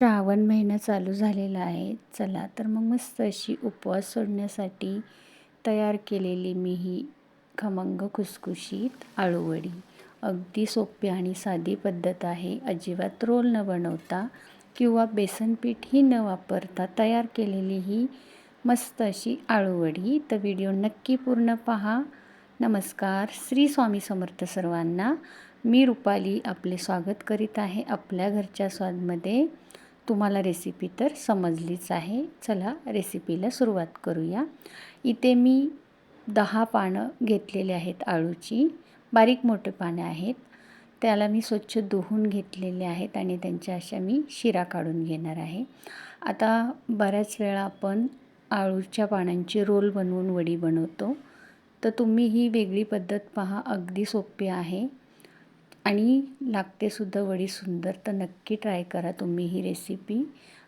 श्रावण महिना चालू झालेला आहे. चला तर मग मस्त अशी उपवास सोडण्यासाठी तयार केलेली मी ही खमंग खुसखुशीत आळूवडी. अगदी सोपी आणि साधी पद्धत आहे. अजिबात रोल न बनवता किंवा बेसनपीठही न वापरता तयार केलेली ही मस्त अशी आळूवडी. तर व्हिडिओ नक्की पूर्ण पहा. नमस्कार. श्री स्वामी समर्थ सर्वांना मी रुपाली आपले स्वागत करीत आहे आपल्या घरच्या स्वादमध्ये. तुम्हाला रेसिपी तर समजलीच आहे. चला रेसिपीला सुरुवात करूया. इथे मी दहा पानं घेतलेले आहेत आळूची. बारीक मोठे पानं आहेत. त्याला मी स्वच्छ धुवून घेतलेले आहेत आणि त्यांच्या अशा मी शिरा काढून घेणार आहे. आता बऱ्याच वेळा आपण आळूच्या पानांची रोल बनवून वडी बनवतो. तर तुम्ही ही वेगळी पद्धत पहा. अगदी सोपी आहे. आणि लागतेसुद्धा वडी सुंदर तर नक्की ट्राय करा तुम्ही ही रेसिपी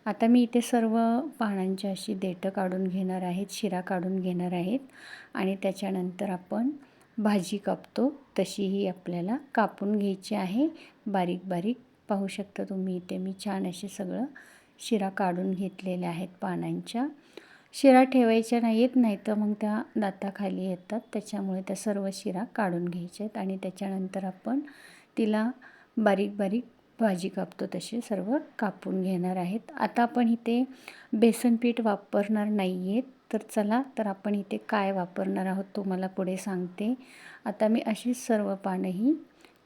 आता मी इथे सर्व पानांची अशी देठं काढून घेणार आहेत शिरा काढून घेणार आहेत आणि त्याच्यानंतर आपण भाजी कापतो. तशीही आपल्याला कापून घ्यायची आहे. बारीक बारीक पाहू शकता तुम्ही इथे मी छान असे सगळं शिरा काढून घेतलेल्या आहेत पानांच्या. शिरा ठेवायच्या नाही येत नाही तर मग त्या दाताखाली येतात. त्याच्यामुळे त्या सर्व शिरा काढून घ्यायच्या आहेत आणि त्याच्यानंतर आपण तिला बारीक बारीक भाजी कापतो तसे सर्व कापून घेणार आहेत. आता आपण इथे बेसन पीठ वापरणार नाही आहेत तर चला तर आपण इथे काय वापरणार आहोत तुम्हाला पुढे सांगते. आता मी अशीच सर्व पानंही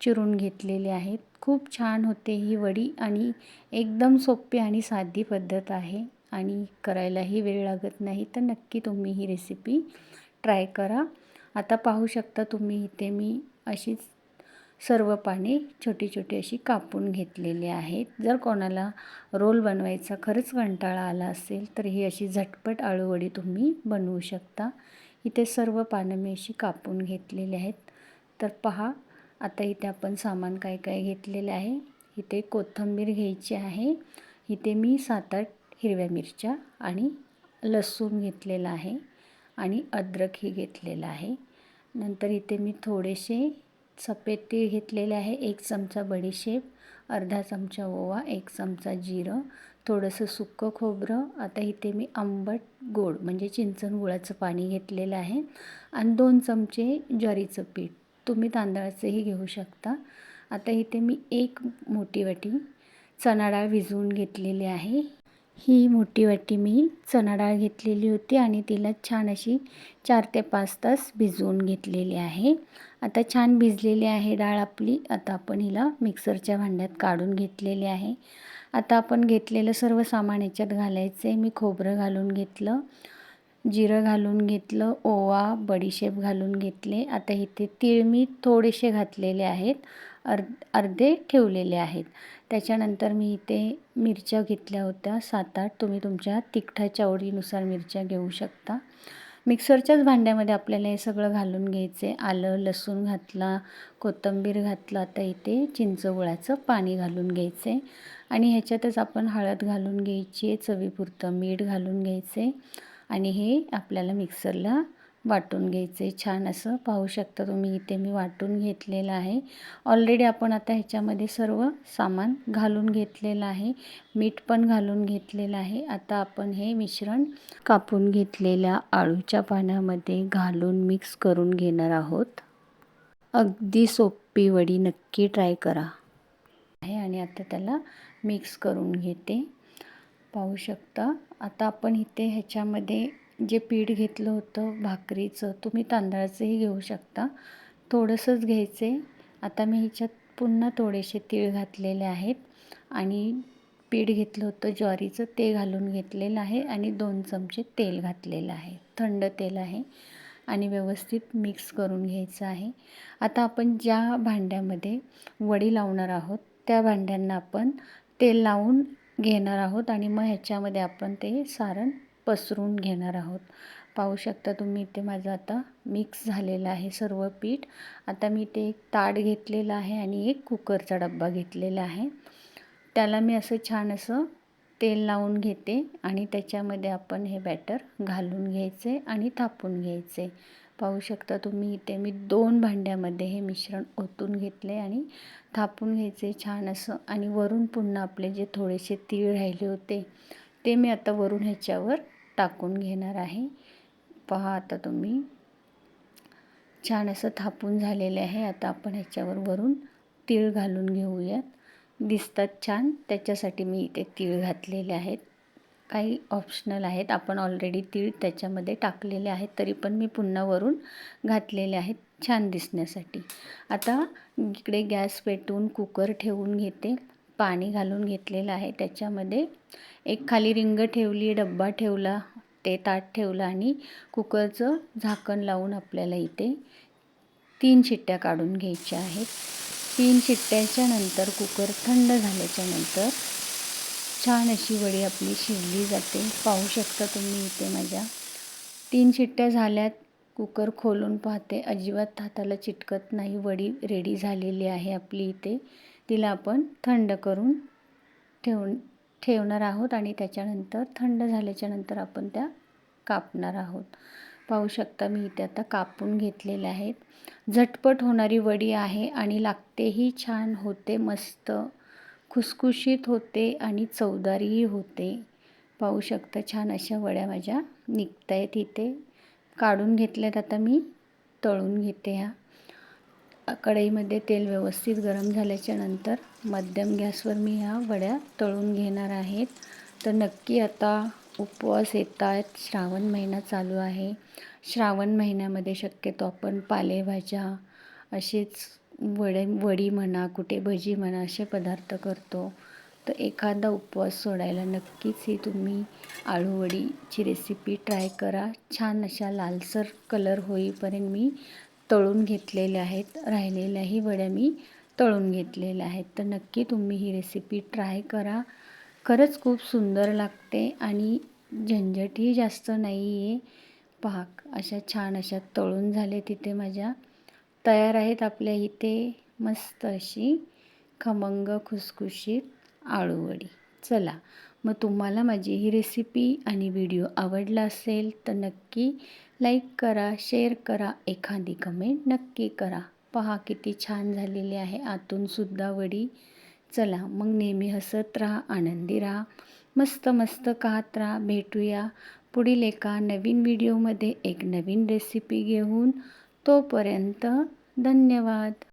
चिरून घेतलेली आहेत. खूप छान होते ही वडी आणि एकदम सोपी आणि साधी पद्धत आहे आणि करायलाही वेळ लागत नाही तर नक्की तुम्ही ही रेसिपी ट्राय करा. आता पाहू शकता तुम्ही इथे मी अशीच सर्व पाने छोटी छोटी अशी कापून घेतलेली आहेत. जर कोणाला रोल बनवायचा खरंच कंटाळा आला असेल तर ही अशी झटपट आळूवडी तुम्ही बनवू शकता. इथे सर्व पानं मी अशी कापून घेतलेली आहेत. तर पहा आता इथे आपण सामान काय काय घेतलेलं आहे. इथे कोथिंबीर घ्यायची आहे. इथे मी सात आठ हिरव्या मिरच्या आणि लसूण घेतलेला आहे आणि अद्रकही घेतलेलं आहे. नंतर इथे मी थोडेसे सफेद तीळ घेतलेले आहे. एक चमचा बडीशेप अर्धा चमचा ओवा एक चमचा जिरं थोडंसं सुक्कं खोबरं. आता इथे मी आंबट गोड म्हणजे चिंचण गुळाचं पाणी घेतलेलं आहे. आणि दोन चमचे ज्वारीचं पीठ. तुम्ही तांदळाचंही घेऊ शकता. आता इथे मी एक मोठी वाटी चणाडाळ भिजवून घेतलेली आहे. ही मोठी वाटी मी चणा डाळ घेतलेली होती आणि तिला छान अशी चार ते पाच तास भिजवून घेतलेली आहे. आता छान भिजलेली आहे डाळ आपली. आता आपण हिला मिक्सरच्या भांड्यात काढून घेतलेली आहे. आता आपण घेतलेलं सर्व सामान याच्यात घालायचं आहे मी खोबरं घालून घेतलं जिरं घालून घेतलं ओवा बडीशेप घालून घेतले. आता इथे तीळ मी थोडेसे घातलेले आहेत. अर् अर्धे ठेवलेले आहेत. त्याच्यानंतर मी इथे मिरच्या घेतल्या होत्या सात आठ तुम्ही तुमच्या तिखटाच्या आवडीनुसार मिरच्या घेऊ शकता. मिक्सरच्याच भांड्यामध्ये आपल्याला हे सगळं घालून घ्यायचं. आहे आलं लसूण घातला कोथिंबीर घातलं आता इथे चिंचगुळाचं पाणी घालून घ्यायचं. आहे आणि ह्याच्यातच आपण हळद घालून घ्यायची आहे चवीपुरतं मीठ घालून घ्यायचं. आहे आणि हे आपल्याला मिक्सरला वाटून घ्यायचे. छान असं पाहू शकता तुम्ही इथे मी वाटून घेतलेलं आहे. ऑलरेडी आपण आता ह्याच्यामध्ये सर्व सामान घालून घेतलेलं आहे. मीठ पण घालून घेतलेलं आहे. आता आपण हे मिश्रण कापून घेतलेल्या आळूच्या पाण्यामध्ये घालून मिक्स करून घेणार आहोत. अगदी सोपी वडी नक्की ट्राय करा. आहे आणि आता त्याला मिक्स करून घेते. पाहू शकता. आता आपण इथे ह्याच्यामध्ये जे पीठ घेतलं होतं भाकरीचं तुम्ही तांदळाचंही घेऊ शकता. थोडंसंच घ्यायचे आता मी ह्याच्यात पुन्हा थोडेसे तीळ घातलेले आहेत आणि पीठ घेतलं होतं ज्वारीचं ते घालून घेतलेलं आहे आणि दोन चमचे तेल घातलेलं आहे. थंड तेल आहे आणि व्यवस्थित मिक्स करून घ्यायचं आहे. आता आपण ज्या भांड्यामध्ये वडी लावणार आहोत त्या भांड्यांना आपण तेल लावून घेणार आहोत आणि मग ह्याच्यामध्ये आपण ते सारण पसरून घेणार आहोत. पाहू शकता तुम्ही इथे माझं आता मिक्स झालेलं आहे सर्व पीठ. आता मी ते एक ताट घेतलेलं आहे आणि एक कुकरचा डब्बा घेतलेला आहे. त्याला मी असं छान असं तेल लावून घेते आणि त्याच्यामध्ये आपण हे बॅटर घालून घ्यायचे आणि थापून घ्यायचे. पाहू शकता तुम्ही इथे मी दोन भांड्यामध्ये हे मिश्रण ओतून घेतले आणि थापून घ्यायचे छान असं आणि वरून पुन्हा आपले जे थोडेसे तीळ राहिले होते ते मी आता वरून ह्याच्यावर टाकून घेणार आहे. पहा आता तुम्ही. छान असं थापून झालेले आहे. आता आपण ह्याच्यावर वरून तीळ घालून घेऊयात. दिसतात छान. त्याच्यासाठी मी इथे तीळ घातलेले आहेत. काही ऑप्शनल आहेत. आपण ऑलरेडी तीळ त्याच्यामध्ये टाकलेले आहेत. तरी पण मी पुन्हा वरून घातलेले आहेत. छान दिसण्यासाठी. आता इकडे गॅस पेटवून कुकर ठेवून घेते. पाणी घालून घेतलेलं आहे. त्याच्यामध्ये एक खाली रिंग ठेवली डब्बा ठेवला ते ताट ठेवलं आणि कुकरचं झाकण लावून आपल्याला इथे तीन शिट्ट्या काढून घ्यायच्या आहेत. तीन शिट्ट्याच्या नंतर कुकर थंड झाल्याच्यानंतर छान अशी वडी आपली शिजली जाते. पाहू शकता तुम्ही इथे माझ्या तीन शिट्ट्या झाल्यात. कुकर खोलून पाहते. अजिबात हाताला चिटकत नाही. वडी रेडी झालेली आहे आपली इथे. तिला आपण थंड करून ठेवून ठेवणार आहोत आणि त्याच्यानंतर थंड झाल्याच्यानंतर आपण त्या कापणार आहोत. पाहू शकता मी इथे आता कापून घेतलेल्या आहेत. झटपट होणारी वडी आहे आणि लागतेही छान होते मस्त खुसखुशीत होते आणि चवदारीही होते. पाहू शकता छान अशा वड्या माझ्या निघत आहेत इथे. काढून घेतल्यात आता मी तळून घेते ह्या. कढईमध्ये तेल व्यवस्थित गरम झाल्याच्यानंतर मध्यम गॅसवर मी ह्या वड्या तळून घेणार आहेत. तर नक्की आता उपवास येत आहेत श्रावण महिना चालू आहे. श्रावण महिन्यामध्ये शक्यतो आपण पालेभाज्या असेच वडे वडी म्हणा कुठे भजी म्हणा असे पदार्थ करतो. तर एखादा उपवास सोडायला नक्कीच ही तुम्ही आळूवडीची रेसिपी ट्राय करा. छान अशा लालसर कलर होईपर्यंत मी तळून घेतलेल्या आहेत. राहिलेल्याही वड्या मी तळून घेतलेल्या आहेत. तर नक्की तुम्ही ही रेसिपी ट्राय करा. खरंच खूप सुंदर लागते आणि झंझटही जास्त नाही आहे पाक अशा छान अशा तळून झाले तिथे माझ्या. तयार आहेत आपल्या इथे मस्त अशी खमंग खुसखुशीत आळूवडी. चला मग तुम्हाला माझी ही रेसिपी आणि व्हिडिओ आवडला असेल तर नक्की लाईक करा शेअर करा एखादी कमेंट नक्की करा. पहा किती छान झालेली आहे आतूनसुद्धा वडी. चला मग नेहमी हसत राहा आनंदी राहा. मस्त मस्त खात राहा. भेटूया पुढील एका नवीन व्हिडिओमध्ये एक नवीन रेसिपी घेऊन. तोपर्यंत धन्यवाद.